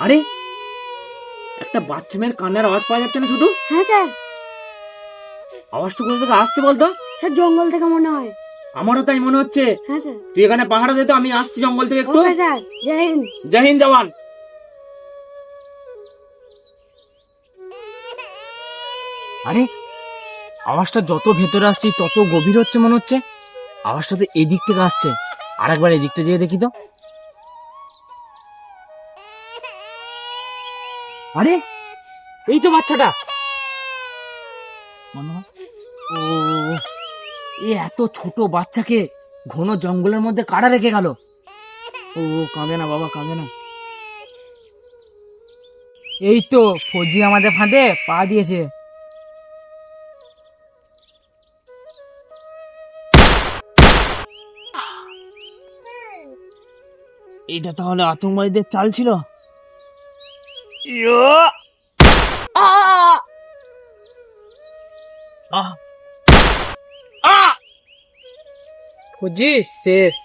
আরে একটা বাচ্চা মেয়ের কান্নার আওয়াজ পাওয়া যাচ্ছে না শুধু? হ্যাঁ স্যার। আওয়াজটা কোথা থেকে আসছে বলতো? স্যার জঙ্গল থেকে মনে হয়। আমারও তাই মনে হচ্ছে। হ্যাঁ স্যার। তুই এখানে পাহাড়া দে তো আমি আসছি জঙ্গল থেকে একটু। Okay sir. জয় হিন্দ। জয় হিন্দ জওয়ান। আরে আওয়াজটা যত ভেতরে আসছে তত গভীর হচ্ছে মনে হচ্ছে। আওয়াজটা তো এদিক থেকে আসছে। আর আরেকবার এদিকটা যেয়ে দেখি তো। আরে, এই তো বাচ্চাটা। ও, এ এত ছোট বাচ্চাকে ঘন জঙ্গলের মধ্যে কারা রেখে গেল? ও, কাঁদে না বাবা, কাঁদে না। এই তো ফৌজি আমাদের ফাঁদে পা দিয়েছে। এটা তাহলে আতঙ্কবাদীদের চাল ছিল? আহ! আহ! ফৌজি শেষ